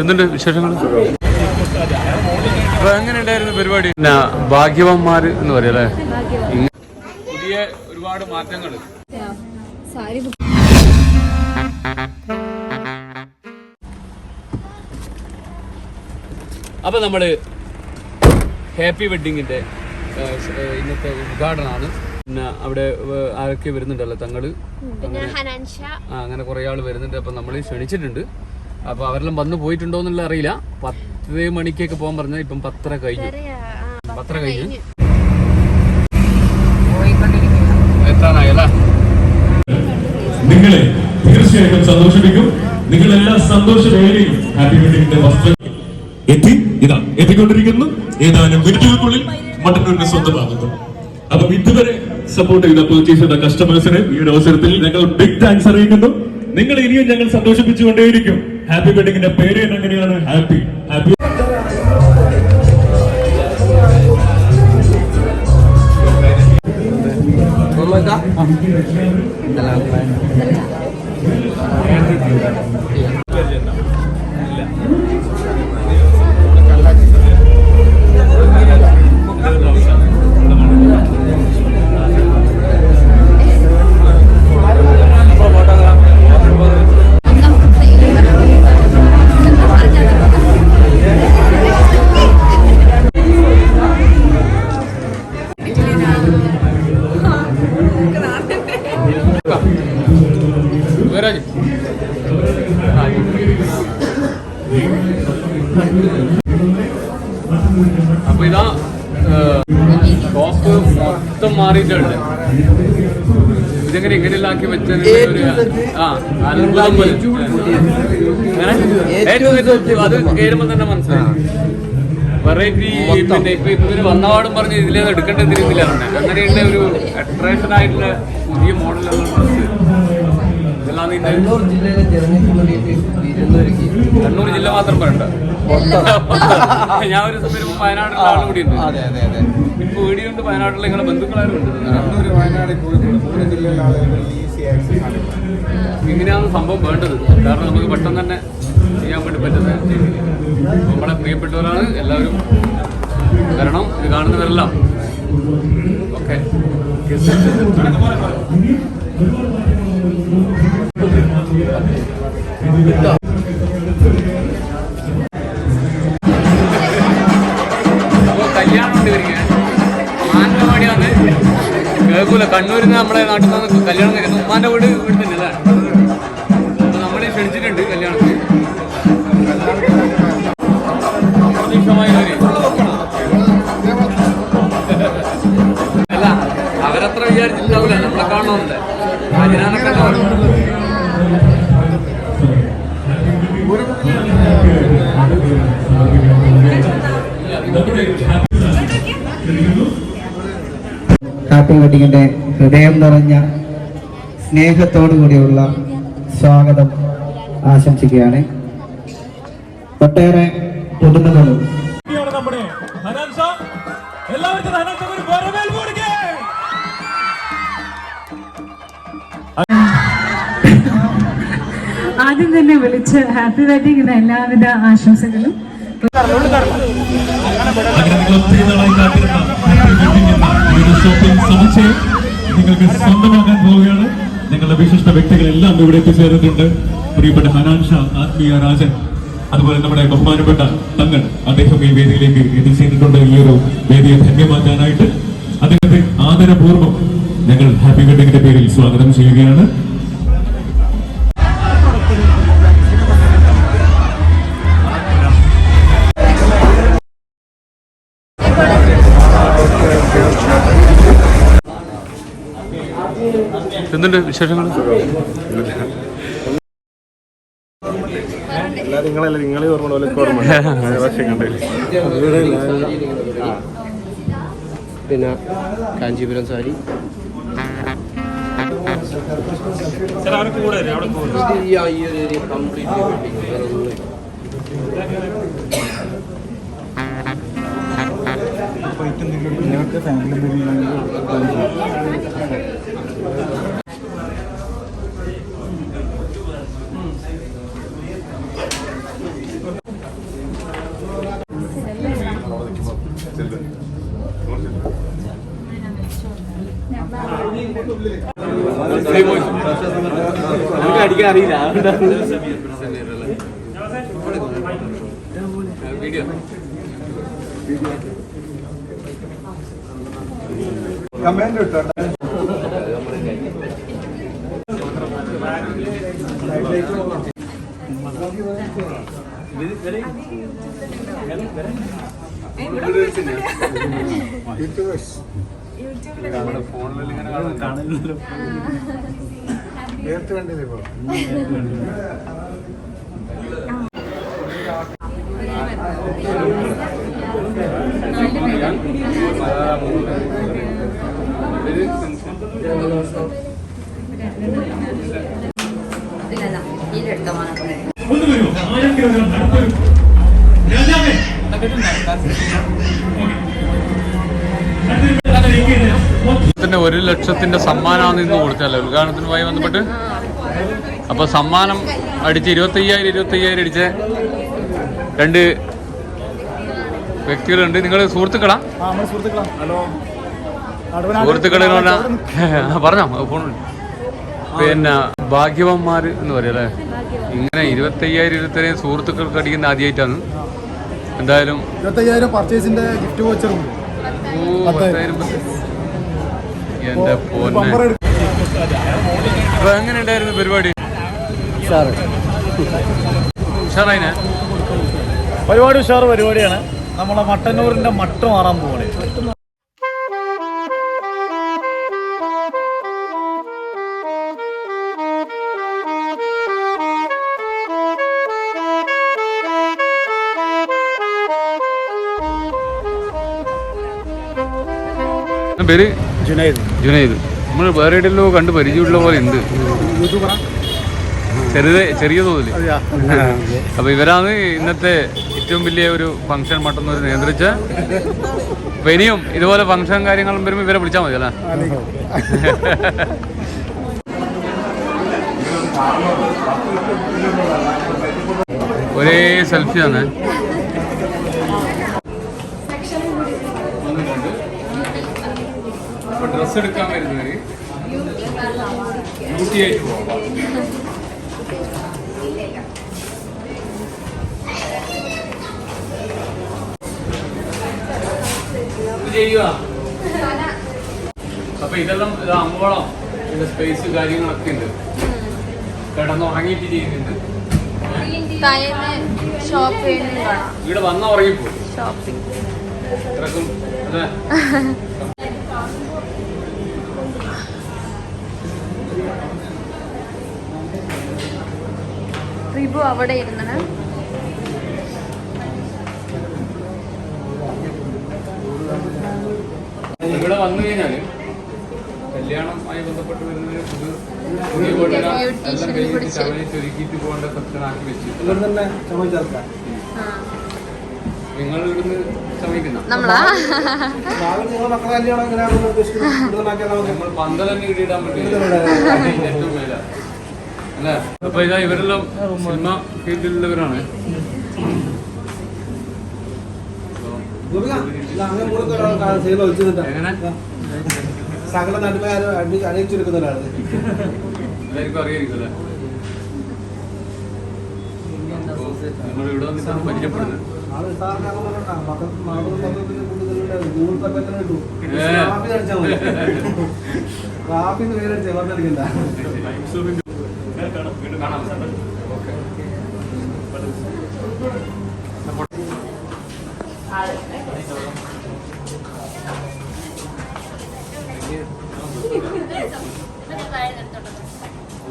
എന്തുണ്ട് വിശേഷങ്ങൾ അപ്പൊ എങ്ങനെ ഉണ്ടായിരുന്നു പരിപാടി? ഭാഗ്യവന്മാർ എന്ന് പറയാം അല്ലേ? പുതിയ ഒരുപാട് മാറ്റങ്ങൾ അപ്പൊ നമ്മൾ ഹാപ്പി വെഡിങ്ങിന്റെ ഇന്നത്തെ ഉദ്ഘാടനമാണ്. പിന്നെ അവിടെ ആരൊക്കെ വരുന്നുണ്ടല്ലോ തങ്ങൾ? അങ്ങനെ കുറെ ആൾ വരുന്നുണ്ട്. അപ്പൊ നമ്മൾ ക്ഷണിച്ചിട്ടുണ്ട്. അപ്പൊ അവരെല്ലാം വന്നു പോയിട്ടുണ്ടോ എന്നുള്ള അറിയില്ല. പത്ത് മണിക്കൊക്കെ പോകാൻ പറഞ്ഞ ഇപ്പം പത്തര കഴിഞ്ഞു. പത്തര കഴിഞ്ഞു. എത്താനായല്ല? നിങ്ങളെ തീർച്ചയായിട്ടും സന്തോഷിപ്പിക്കും. ഹാപ്പി വെഡിങ്ങിന്റെ വസ്ത്രം എത്തി. ഇതാ എത്തിക്കൊണ്ടിരിക്കുന്നു. ഏതാനും മിനിറ്റുകൾക്കുള്ളിൽ മട്ടന്നൂരിനെ സ്വന്തമാകുന്നു അപ്പം ഇതുവരെ സപ്പോർട്ട് ചെയ്ത പർച്ചേസ് ചെയ്ത കസ്റ്റമേഴ്സിന് ഈ ഒരു അവസരത്തിൽ ഞങ്ങൾ ബിഗ് താങ്ക്സ് അറിയിക്കുന്നു. നിങ്ങൾ ഇനിയും ഞങ്ങൾ സന്തോഷിപ്പിച്ചുകൊണ്ടേയിരിക്കും. ഹാപ്പി വെഡിങ്ങിന്റെ പേര് തന്നെ എങ്ങനെയാണ്? ഹാപ്പി ഹാപ്പി യുവരാജ് മാറിയിട്ടുണ്ട്. ഇതെങ്ങനെ ഇങ്ങനെയുള്ള ആക്കി വെച്ചത് ആ അത്ഭുതം പോലെ. അത് കേറുമ്പോ തന്നെ മനസ്സിലായി. വെറൈറ്റി പിന്നെ ഇപ്പൊ ഇവർ വന്നപാടും പറഞ്ഞ് ഇതിലേത് എടുക്കേണ്ടത് തിരിയുന്നില്ല അങ്ങനെയുള്ള ഒരു അട്രാക്ഷൻ ആയിട്ടുള്ള പുതിയ മോഡലുള്ള നിന്റെ കണ്ണൂർ ജില്ലയിലെ തിരഞ്ഞെടുപ്പ് കണ്ണൂർ ജില്ല മാത്രം പറയണ്ട. ഞാൻ ഒരു സമയം വയനാട്ടിലുള്ള ആളും ഉണ്ട് അതെ അതെ അതെ. ഇപ്പൊ വയനാട്ടിലെ നിങ്ങളുടെ ബന്ധുക്കളാരും ഉണ്ട്. കണ്ണൂർ വയനാട് കോഴിക്കോട് മൂന്ന് ജില്ലയിലെ ആളുകൾക്ക് ഈസി ആക്സസ് ആണ് ഇങ്ങനെയാണ് സംഭവം വേണ്ടത്. കാരണം നമുക്ക് പെട്ടെന്ന് തന്നെ ചെയ്യാൻ വേണ്ടി പറ്റുന്ന നമ്മളെ പ്രിയപ്പെട്ടവരാണ് എല്ലാവരും. കാരണം ഇത് കാണുന്നവരെല്ലാം. ഓക്കെ. കണ്ണൂരിൽ നിന്ന് നമ്മളെ നാട്ടിൽ നിന്ന് കല്യാണം കഴിക്കുന്നു ഉമ്മാന്റെ വീട് വീട് തന്നെ അല്ലേ? നമ്മളെ ക്ഷണിച്ചിട്ടുണ്ട് കല്യാണത്തിന്. പ്രതീക്ഷമായി വരും അല്ല അവരത്ര വിചാരിച്ചിട്ടുണ്ടാവില്ല നമ്മളെ കാണണമെന്നില്ല അതിനാനൊക്കെ വെഡിങ്ങിന്റെ ഹൃദയം നിറഞ്ഞ സ്നേഹത്തോടു കൂടിയുള്ള സ്വാഗതം ആശംസിക്കുകയാണ്. ഒട്ടേറെ പുതുമകളും ആദ്യം തന്നെ വിളിച്ച് ഹാപ്പി വെഡിങ്ങിന് എല്ലാവിധ ആശംസകളും. ഒത്തിരി നാളായി കാത്തിരുന്ന ഷോപ്പിംഗ് സമുച്ചയം നിങ്ങൾക്ക് സ്വന്തമാക്കാൻ പോവുകയാണ്. നിങ്ങളുടെ വിശിഷ്ട വ്യക്തികളെല്ലാം ഇവിടെ എത്തിച്ചേർന്നിട്ടുണ്ട് പ്രിയപ്പെട്ട ഹനാൻഷ ആത്മീയ രാജൻ അതുപോലെ നമ്മുടെ ബഹുമാനപ്പെട്ട തങ്ങൾ അദ്ദേഹം ഈ വേദിയിലേക്ക് എത്തിച്ചേർന്നിട്ടുണ്ട്. ഈ ഒരു വേദിയെ ധന്യമാക്കാനായിട്ട് അദ്ദേഹത്തെ ആദരപൂർവം ഞങ്ങൾ ഹാപ്പി വെഡിങ്ങിന്റെ പേരിൽ സ്വാഗതം ചെയ്യുകയാണ്. എന്തുണ്ട് വിശേഷങ്ങൾ? നിങ്ങളല്ല നിങ്ങളെ ഓർമ്മ പോലെ ഓർമ്മ പക്ഷേ കണ്ടില്ല? പിന്നെ കാഞ്ചീപുരം സാരി. ഫാമിലി ആ- ഈ ഒരു ഏരിയ കംപ്ലീറ്റ്ലി വെഡിങ് വേറെ ഒന്നുമില്ല. നിങ്ങൾക്ക് ഫാമിലി അടിക്കാൻ അറിയില്ല കമന്റ് ഇട്ടോ യൂട്യൂബേഴ്സ് ഫോണിൽ ഇങ്ങനെ കാണുന്നുണ്ട് നേരത്തെ ഒരാൾ അടുത്ത് വരൂ. രാജാവേ തന്നെ ഒരു ലക്ഷത്തിന്റെ സമ്മാനമാണ് ഇന്ന് കൊടുത്തല്ലേ ഉദ്ഘാടനത്തിനുമായി ബന്ധപ്പെട്ട് അപ്പൊ സമ്മാനം അടിച്ച് ഇരുപത്തി അയ്യായിരം ഇരുപത്തി അയ്യായിരം അടിച്ച രണ്ട് വ്യക്തികളുണ്ട്. നിങ്ങൾ സുഹൃത്തുക്കളാ? സുഹൃത്തുക്കളെ. പറഞ്ഞോ ഫോൺ പിന്നെ ഭാഗ്യവന്മാർ എന്ന് പറയാം അല്ലേ? ഇങ്ങനെ ഇരുപത്തി അയ്യായിരം ഇരുപത്തി സുഹൃത്തുക്കൾക്ക് അടിക്കുന്ന ആദ്യമായിട്ടാണ് എന്തായാലും ഇരുപത്തയ്യായിരം പർച്ചേസിന്റെ ഗിഫ്റ്റ് വോച്ചറും ഓ, പത്തായിരം പത്ത്. എന്റെ പോന്നെ. അപ്പൊ എങ്ങനെ ഉണ്ടായിരുന്നു പരിപാടി? ഉഷാറായിനെ പരിപാടി ഉഷാറ് പരിപാടിയാണ്. നമ്മളെ മട്ടന്നൂരിന്റെ മട്ട് മാറാൻ പോവാണ്. പേര്? ജുനൈദ്. നമ്മൾ വേറെ എവിടെയല്ലോ കണ്ട് പരിചയമുള്ള പോലെ ഉണ്ട്. ചെറുത് ചെറിയ തോതിൽ അപ്പൊ ഇവരാണ് ഇന്നത്തെ ഏറ്റവും വലിയ ഒരു ഫംഗ്ഷൻ മട്ടന്നൂർ നിയന്ത്രിച്ച. അപ്പൊ ഇനിയും ഇതുപോലെ ഫംഗ്ഷൻ കാര്യങ്ങളും വരുമ്പോ ഇവരെ വിളിച്ചാൽ മതി അല്ലേ? ഒരേ സെൽഫിയാണ് ഡ്രസ് എടുക്കാൻ വരുന്നവര് ബ്യൂട്ടി ആയിട്ട് ചെയ്യുക അപ്പൊ ഇതെല്ലാം ഇത് അമ്പോളം പിന്നെ സ്പേസ് കാര്യങ്ങളൊക്കെ ഉണ്ട്. കിടന്നുറങ്ങിയിട്ട് ചെയ്യുന്നുണ്ട് ഇവിടെ വന്ന ഉറങ്ങിപ്പോ ഷോപ്പിംഗ് ഇത്രക്കും അവിടെ ഇരുന്നാണ് ഇവിടെ വന്നു കഴിഞ്ഞാൽ കല്യാണമായി ബന്ധപ്പെട്ട് ചുരുക്കിയിട്ട് പോകേണ്ട പ്രശ്നമാക്കി വെച്ചു നിങ്ങൾ ഇവിടുന്ന് നമ്മൾ പന്തൽ തന്നെ ഏറ്റവും മേല അല്ലേ? അപ്പൊ ഇതാ ഇവരെല്ലാം സിനിമ ഫീൽഡിലുള്ളവരാണ് സകല നാട്ടുകാരും അണിയിച്ചെടുക്കുന്ന എല്ലാവർക്കും അറിയായിരിക്കും അല്ലേ ഇവിടെ വന്നിട്ടാണ് പരിചയപ്പെടുന്നത്. കാണാം. ഓക്കെ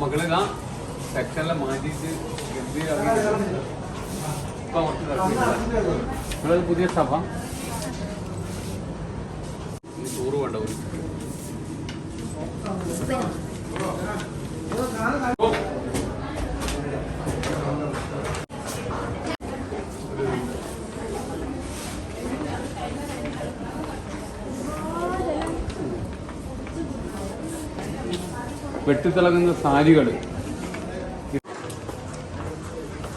മകളിതാ സെക്ഷനിലെ മാറ്റിയിട്ട്. നിങ്ങളത് പുതിയ സഭ. ടൂറ് വേണ്ട ഒരു. വെട്ടിത്തിളങ്ങുന്ന സാരികൾ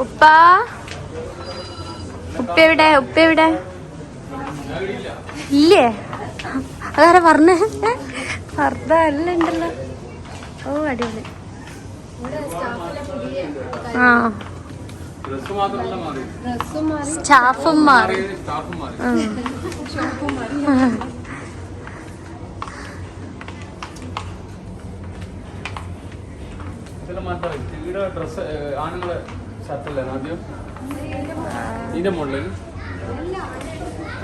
ഉപ്പ. ഉപ്പ എവിടെ? ഉപ്പ എവിടെ? ഇല്ലേ? അതാരാ പറഞ്ഞ? എല്ലാം ഉണ്ടല്ലോ ഓ അടിപൊളി. ആ. സ്റ്റാഫും മാറി. സ്റ്റാഫും മാറി. മാറ്റാം ഇവിടെ ഡ്രസ് ആണുങ്ങളെ ഷർട്ടല്ലേ ആദ്യം? ഇതിന്റെ മുകളിൽ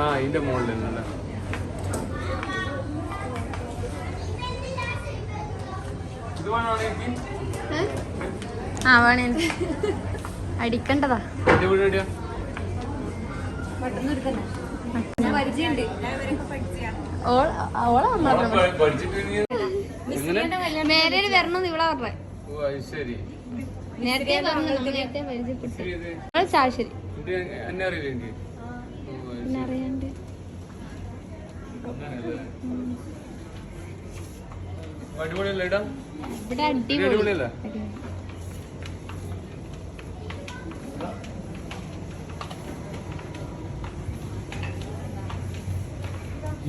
ആ ഇതിന്റെ മുകളിൽ ആ വേണേ. അടിക്കണ്ടതാ. എന്റെ വീട് എവിടെയാ? ഓള ഓളെ നമ്മളെ വരണം പറഞ്ഞേ. നേരത്തെ പറഞ്ഞു നമ്മൾ നേരത്തെ പരിചയപ്പെട്ടു. ശരി ഇത് നമ്മൾ ചാവശ്ശേരി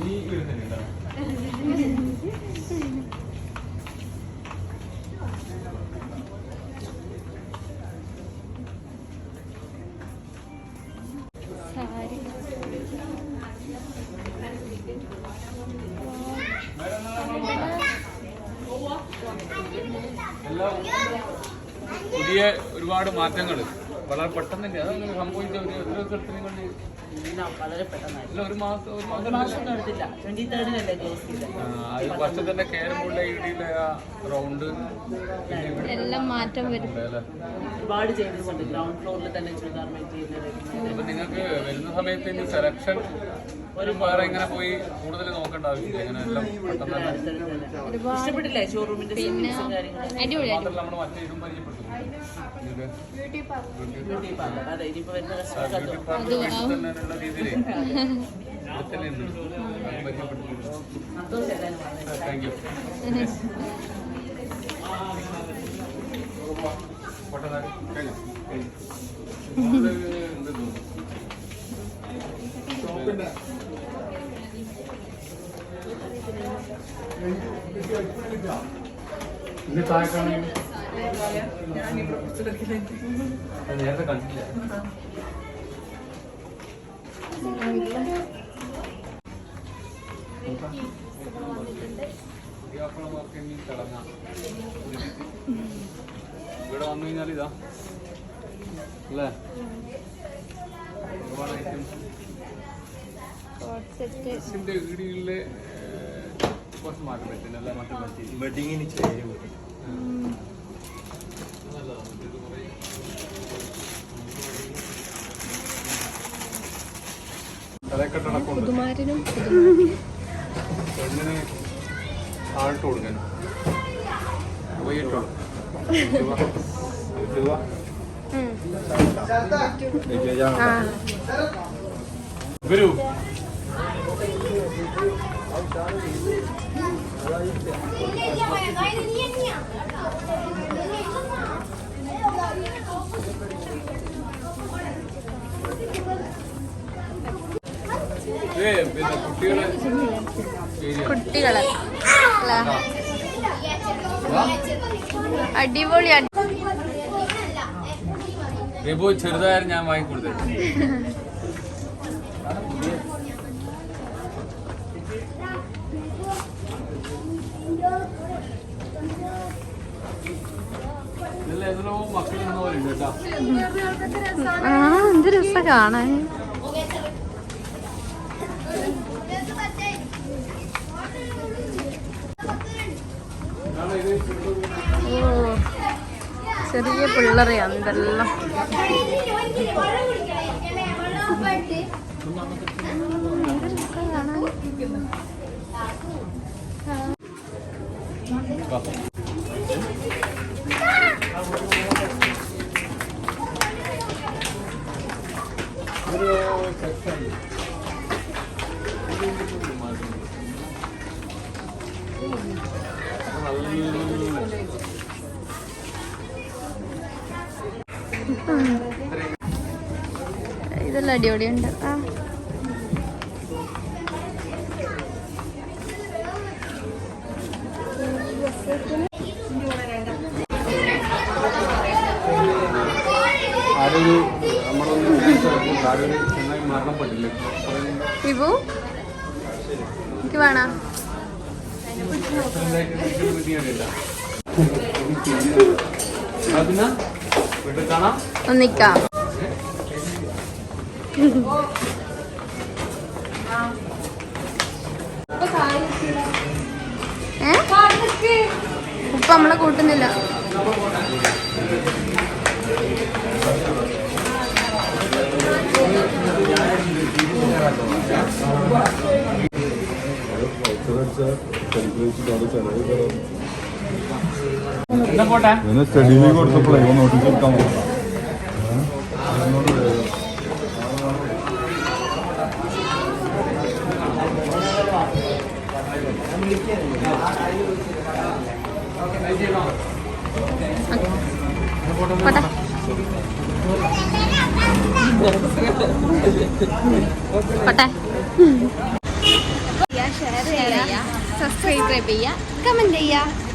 ഈ എന്നെ ഒരുപാട് മാറ്റങ്ങൾ വളരെ പെട്ടെന്ന് തന്നെ അതങ്ങനെ സംഭവിച്ച ഒരു നിങ്ങൾ വളരെ ഒരു മാസം ഒരു മാസം എടുത്തില്ല ട്വന്റി തേർഡിനല്ലേ ഇടിയിലെ ആ റൗണ്ട് എല്ലാം മാറ്റം വരും. ഒരുപാട് ചേഞ്ചസ് ഉണ്ട്. ഗ്രൗണ്ട് ഫ്ലോറിൽ തന്നെ ചുരിദാർ മെറ്റീരിയൽ അപ്പൊ നിങ്ങൾക്ക് വരുന്ന സമയത്ത് ഇനി സെലക്ഷൻ വേറെ ഇങ്ങനെ പോയി കൂടുതൽ നോക്കേണ്ട ആവശ്യമില്ല. ഇങ്ങനെ എല്ലാം പെട്ടെന്ന് തന്നെ ഇഷ്ടപ്പെട്ടില്ലേ ഷോറൂമിന്റെ പിന്നെ മാത്രമല്ല നമ്മൾ മറ്റേ ഇതും പരിചയപ്പെട്ടു ബ്യൂട്ടി പാർലർ അതെ ഇനിയിപ്പോ വരുന്ന ബ്യൂട്ടി പാർലർ രീതിയിൽ. അത് പരിചയപ്പെട്ടു സന്തോഷം താങ്ക് യു പൊട്ടനാട് കഴിഞ്ഞു എന്ത് തോന്നുന്നു ഇന്ന് താഴെ ഇവിടെ വന്നു കഴിഞ്ഞാൽ ഇതാ അല്ലേ ഒരുപാട് ഐറ്റംസ് ഈടികളിലെ കുറച്ച് മാറ്റം പറ്റുന്നില്ല മാറ്റം വെഡിങ്ങിന് ചേരും തലക്കെട്ടടക്കമുണ്ട് പുതുമാരനും പെണ്ണിന് ആൾട്ട് കൊടുക്കാനും പിന്നെ കുട്ടികളെ. അടിപൊളിയാണ് ചെറുതായാലും ഞാൻ വാങ്ങിക്കൊടുത്തേ. ആ എന്ത് രസം കാണാൻ. ഓ ചെറിയ പിള്ളേരെയാണ് ഇതെല്ലാം. ഇതെല്ലാം അടിപൊളിയുണ്ട്. ആ ഒന്നിക്കാം? ഉപ്പ നമ്മളെ കൂട്ടുന്നില്ല. പോട്ടെ സ്റ്റഡി കൊടുത്തപ്പോഴേ നോട്ടീസ് കൊടുക്കാൻ പോട്ടെ. സബ്സ്ക്രൈബ് ചെയ്യുക കമന്റ് ചെയ്യുക